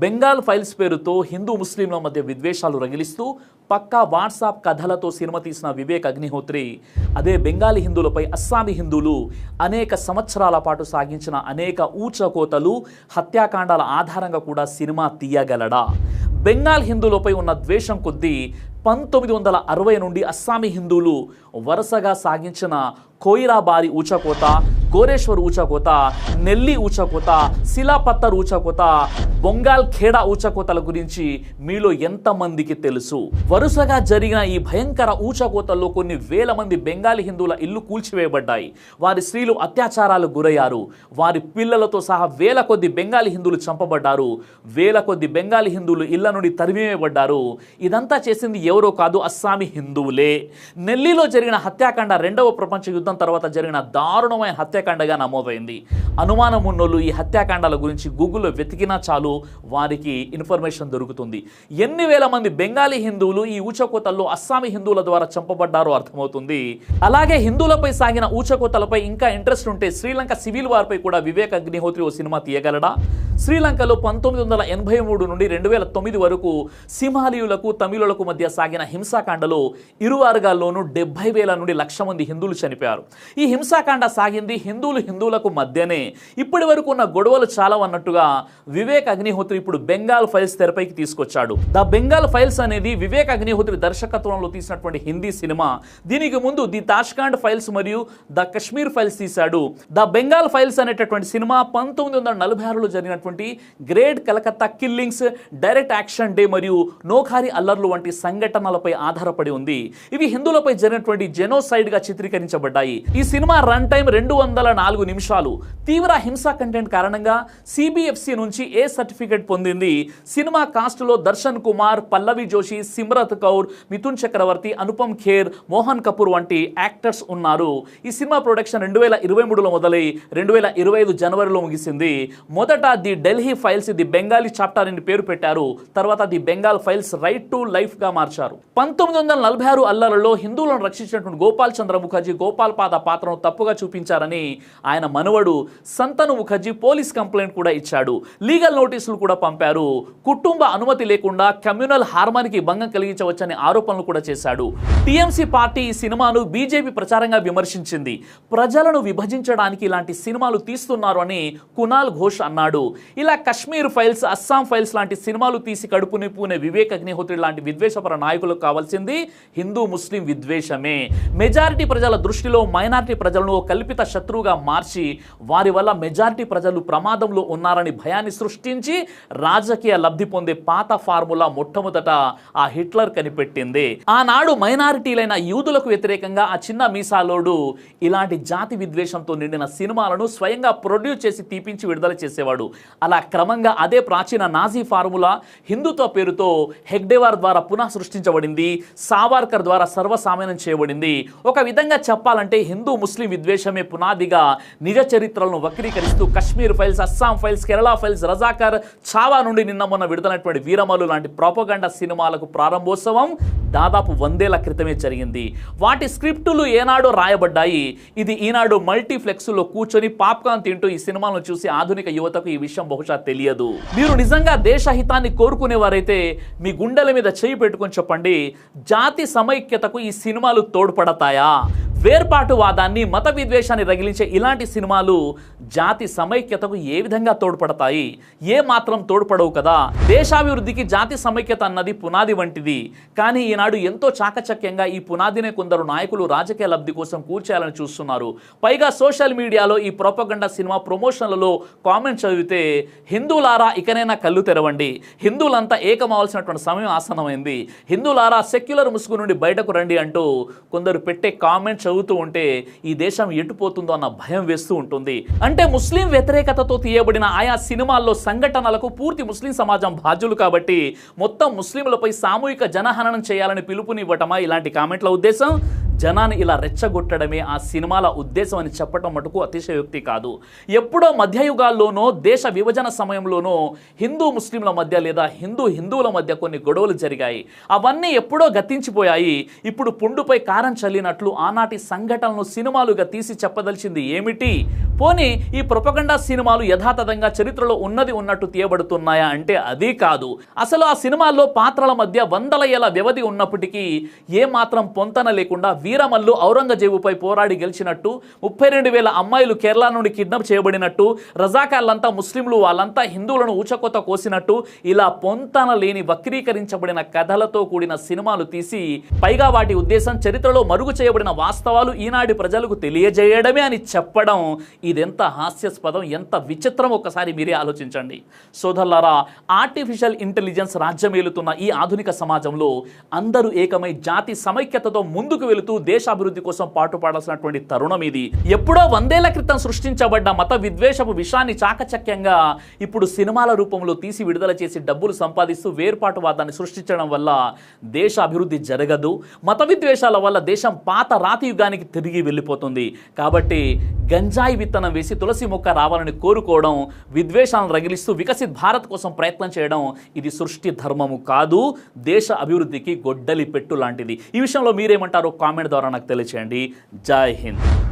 Bengal files పేరుతో హిందూ ముస్లింల మధ్య విద్వేషాలు రగిలిస్తూ పక్కా వాట్సాప్ కథలతో సినిమా తీసిన వివేక్ అగ్నిహోత్రి. అదే బెంగాలీ హిందువులపై అస్సామీ హిందువులు అనేక సంవత్సరాల పాటు సాగించిన అనేక ఊచకోతలు హత్యాకాండాల ఆధారంగా కూడా సినిమా తీయగలడా? బెంగాల్ హిందువులపై ఉన్న ద్వేషం కొద్దీ పంతొమ్మిది వందల అరవై నుండి అస్సామీ హిందువులు వరుసగా సాగించిన కోయిరాబారి ఊచకోత గోరేశ్వర్ ఊచకోత నెల్లి ఊచకోత శిలాపత్తర్ ఊచకోత బొంగాల్ ఖేడా ఊచకోతల గురించి మీలో ఎంతమందికి తెలుసు? వరుసగా జరిగిన ఈ భయంకర ఊచకోతల్లో కొన్ని వేల మంది బెంగాలీ హిందువుల ఇల్లు కూల్చివేయబడ్డాయి. వారి స్త్రీలు అత్యాచారాలు గురయ్యారు. వారి పిల్లలతో సహా వేల కొద్ది బెంగాలీ హిందువులు చంపబడ్డారు. వేల కొద్ది బెంగాలీ హిందువులు ఇళ్ళ నుండి తరిమివేయబడ్డారు. ఇదంతా చేసింది ఎవరో కాదు అస్సామీ హిందువులే. నెల్లిలో జరిగిన హత్యాకాండ రెండవ ప్రపంచ యుద్ధం తర్వాత జరిగిన దారుణమైన హత్యాకాండగా నమోదైంది. అనుమానం ఉన్నోళ్ళు ఈ హత్యాకాండాల గురించి గూగుల్లో వెతికినా చాలు వారికి ఇన్ఫర్మేషన్ దొరుకుతుంది. ఎన్ని వేల మంది బెంగాలీ హిందువులు ఈ ఊచకోతల్లో అస్సామీ హిందువుల ద్వారా చంపబడ్డారో అర్థమవుతుంది. అలాగే హిందువులపై సాగిన ఊచకోతలపై ఇంకా ఇంట్రెస్ట్ ఉంటే శ్రీలంక సివిల్ వార్పై కూడా వివేక్ అగ్నిహోత్రి ఓ సినిమా తీయగలడా? శ్రీలంకలో పంతొమ్మిది వందల ఎనభై మూడు నుండి రెండు వేల తొమ్మిది వరకు సింహాలీయులకు తమిళులకు మధ్య సాగిన హింసాకాండలో ఇరు వర్గాల్లోనూ డెబ్బై వేల నుండి లక్ష మంది హిందువులు చనిపోయారు. ఈ హింసాకాండ సాగింది హిందువులు హిందువులకు మధ్యనే. ఇప్పటి వరకు ఉన్న గొడవలు చాలా అన్నట్టుగా వివేక్ అగ్నిహోత్రి ఇప్పుడు బెంగాల్ ఫైల్స్ తెరపైకి తీసుకొచ్చాడు. ద బెంగాల్ ఫైల్స్ అనేది వివేక్ అగ్నిహోత్రి దర్శకత్వంలో తీసినటువంటి హిందీ సినిమా. దీనికి ముందు ది తాష్కాండ్ ఫైల్స్ మరియు ద కశ్మీర్ ఫైల్స్ తీశాడు. ద బెంగాల్ ఫైల్స్ అనేటటువంటి సినిమా పంతొమ్మిది వందల నలభై ఆరులో జరిగినటువంటి great Calcutta killings direct action day మరియు నోఖారి అల్లర్లు వంటి సంఘటనలపై ఆధారపడి ఉంది. ఇవి హిందువులపై జరిగినటువంటి జెనోసైడ్గా ఉన్నాయి ఈ సినిమా రన్ టైం రెండు వందల నాలుగు నిమిషాలు. తీవ్ర హింసా కంటెంట్ కారణంగా సిబిఎఫ్సి నుంచి ఏ సర్టిఫికెట్ పొందింది? సినిమా కాస్ట్లో దర్శన్ కుమార్ పల్లవి జోషి సిమ్రత్ కౌర్ మిథున్ చక్రవర్తి అనుపమ్ ఖేర్ మోహన్ కపూర్ వంటి యాక్టర్స్ ఉన్నారు. ఈ సినిమా ప్రొడక్షన్ రెండు వేల ఇరవై మూడులో మొదలై రెండు వేల ఇరవై ఐదు జనవరిలో ముగిసింది. మొదట the Delhi files the Bengali chapter అని పేరు పెట్టారు. తర్వాత the Bengal files right to లైఫ్గా మార్చారు. పంతొమ్మిది వందల నలభై ఆరు అల్లర్లలో హిందువులను రక్షించినటువంటి గోపాల్ చంద్ర ముఖర్జీ గోపాల్ పాద పాత్రను తప్పుగా చూపించారని ఆయన మనవడు సంతను ముఖర్జీ పోలీస్ కంప్లైంట్ కూడా ఇచ్చాడు. లీగల్ నోటీసులు కూడా పంపారు. కుటుంబ అనుమతి లేకుండా కమ్యూనల్ హార్మానికి భంగం కలిగించవచ్చని ఆరోపణలు కూడా చేశాడు. టీఎంసీ పార్టీ ఈ సినిమాను బీజేపీ ప్రచారంగా విమర్శించింది. ప్రజలను విభజించడానికి ఇలాంటి సినిమాలు తీస్తున్నారు అని కునాల్ ఘోష్ అన్నాడు. ఇలా కశ్మీర్ ఫైల్స్ అస్సాం ఫైల్స్ లాంటి సినిమాలు తీసి కడుపు నిప్పునే వివేక్ అగ్నిహోత్రి లాంటి విద్వేషపర నాయకులకు కావాల్సింది హిందూ ముస్లిం విద్వేషమే. మెజారిటీ ప్రజల దృష్టిలో మైనారిటీ ప్రజలను కల్పిత శత్రువుగా మార్చి వారి వల్ల మెజారిటీ ప్రజలు ప్రమాదంలో ఉన్నారని భయాన్ని సృష్టించి రాజకీయ లబ్ధి పొందే పాత ఫార్ములా మొట్టమొదట ఆ హిట్లర్ కనిపెట్టింది. ఆనాడు మైనారిటీలైన యూదులకు వ్యతిరేకంగా ఆ చిన్న మీసాలోడు ఇలాంటి జాతి విద్వేషంతో నిండిన సినిమాలను స్వయంగా ప్రొడ్యూస్ చేసి తీపించి విడుదల చేసేవాడు. అలా క్రమంగా అదే ప్రాచీన నాజీ ఫార్ములా హిందుత్వ పేరుతో హెగ్డేవార్ ద్వారా పునః సృష్టించబడింది సావార్కర్ ద్వారా సర్వసామాన్యం చేయబడింది. ఒక విధంగా చెప్పాలంటే హిందూ ముస్లిం విద్వేషమే పునాదిగా నిజ చరిత్రలను వక్రీకరిస్తూ Kashmir files Assam files Kerala files Razakar Chhaava నుండి నిన్న మొన్న విడుదలైనటువంటి వీరమలు లాంటి ప్రోపగండ సినిమాలకు ప్రారంభోత్సవం. దాదాపు వందేళ్ళ క్రితమే జరిగింది. వాటి స్క్రిప్టులు ఏనాడో రాయబడ్డాయి. ఇది ఈనాడు మల్టీప్లెక్స్లో కూర్చొని పాప్కార్న్ తింటూ ఈ సినిమాలను చూసి ఆధునిక యువతకు ఈ విషయం బహుశా తెలియదు. మీరు నిజంగా దేశహితాన్ని కోరుకునేవారైతే మీ గుండెల మీద చేయి పెట్టుకొని చెప్పండి జాతి సమైక్యతకు ఈ సినిమాలు తోడ్పడతాయా? వేర్పాటువాదాన్ని మత విద్వేషాన్ని రగిలించే ఇలాంటి సినిమాలు జాతి సమైక్యతకు ఏ విధంగా తోడ్పడతాయి? ఏ మాత్రం తోడ్పడవు కదా? దేశాభివృద్ధికి జాతి సమైక్యత అన్నది పునాది వంటిది. కానీ ఈనాడు ఎంతో చాకచక్యంగా ఈ పునాదినే కొందరు నాయకులు రాజకీయ లబ్ధి కోసం కూర్చేయాలని చూస్తున్నారు. పైగా సోషల్ మీడియాలో ఈ ప్రోపగండా సినిమా ప్రమోషన్లలో కామెంట్ చదివితే హిందువులారా ఇకనైనా కళ్ళు తెరవండి. హిందువులంతా ఏకమవలసినటువంటి సమయం ఆసనమైంది హిందువులారా సెక్యులర్ ముసుగు నుండి బయటకు రండి అంటూ కొందరు పెట్టే కామెంట్ చదువుతూ ఉంటే ఈ దేశం ఎటుపోతుందో అన్న భయం వేస్తూ ఉంటుంది. అంటే ముస్లిం వ్యతిరేకతతో తీయబడిన ఆయా సినిమాల్లో సంఘటనలకు పూర్తి ముస్లిం సమాజం బాధ్యులు కాబట్టి మొత్తం ముస్లింలపై సామూహిక జనహననం చేయాలని పిలుపునివ్వటమా? ఇలాంటి కామెంట్ల ఉద్దేశం జనాన్ని ఇలా రెచ్చగొట్టడమే ఆ సినిమాల ఉద్దేశం అని చెప్పడం మటుకు అతిశయోక్తి కాదు. ఎప్పుడో మధ్యయుగాల్లోనో దేశ విభజన సమయంలోనో హిందూ ముస్లింల మధ్య లేదా హిందూ హిందువుల మధ్య కొన్ని గొడవలు జరిగాయి. అవన్నీ ఎప్పుడో గతించిపోయాయి. ఇప్పుడు పుండుపై కారం చల్లినట్లు ఆనాటి సంఘటనలను సినిమాలుగా తీసి చెప్పదలిచింది ఏమిటి? పోనీ ఈ ప్రొపగండా సినిమాలు యథాతథంగా చరిత్రలో ఉన్నది ఉన్నట్టు తీయబడుతున్నాయా అంటే అది కాదు. అసలు ఆ సినిమాల్లో పాత్రల మధ్య వందల ఏళ్ళ వ్యవధి ఉన్నప్పటికీ ఏ మాత్రం పొంతన లేకుండా వీరమల్లు ఔరంగజేబుపై పోరాడి గెలిచినట్టు ముప్పై రెండు వేల అమ్మాయిలు కేరళ నుండి కిడ్నాప్ చేయబడినట్టు రజాకార్లంతా ముస్లింలు వాళ్ళంతా హిందువులను ఊచకొత కోసినట్టు ఇలా పొంతన లేని వక్రీకరించబడిన కథలతో కూడిన సినిమాలు తీసి పైగా వాటి ఉద్దేశం చరిత్రలో మరుగు చేయబడిన వాస్తవాలు ఈనాటి ప్రజలకు తెలియజేయడమే అని చెప్పడం ఇదెంత హాస్యాస్పదం ఎంత విచిత్రం ఒక్కసారి మీరే ఆలోచించండి. సోదరులారా ఆర్టిఫిషియల్ ఇంటెలిజెన్స్ రాజ్యమేలుతున్న ఈ ఆధునిక సమాజంలో అందరూ ఏకమై జాతి సమైక్యతతో ముందుకు వెళుతూ దేశాభివృద్ధి కోసం పాటుపడాల్సినటువంటి తరుణం ఇది. ఎప్పుడో వందేళ్ళ క్రితం సృష్టించబడ్డ మత విద్వేషపు విషాన్ని చాకచక్యంగా ఇప్పుడు సినిమాల రూపంలో తీసి విడుదల చేసి డబ్బులు సంపాదిస్తూ వేర్పాటువాదాన్ని సృష్టించడం వల్ల దేశ అభివృద్ధి జరగదు. మత విద్వేషాల వల్ల దేశం పాత రాతి యుగానికి తిరిగి వెళ్ళిపోతుంది. కాబట్టి గంజాయి విత్తనం వేసి తులసి మొక్క రావాలని కోరుకోవడం విద్వేషాలను రగిలిస్తూ వికసిత్ భారత్ కోసం ప్రయత్నం చేయడం ఇది సృష్టి ధర్మము కాదు. దేశ అభివృద్ధికి గొడ్డలి పెట్టు లాంటిది. ఈ విషయంలో మీరేమంటారో కామెంట్ ద్వారా నాకు తెలియచేయండి జై హింద్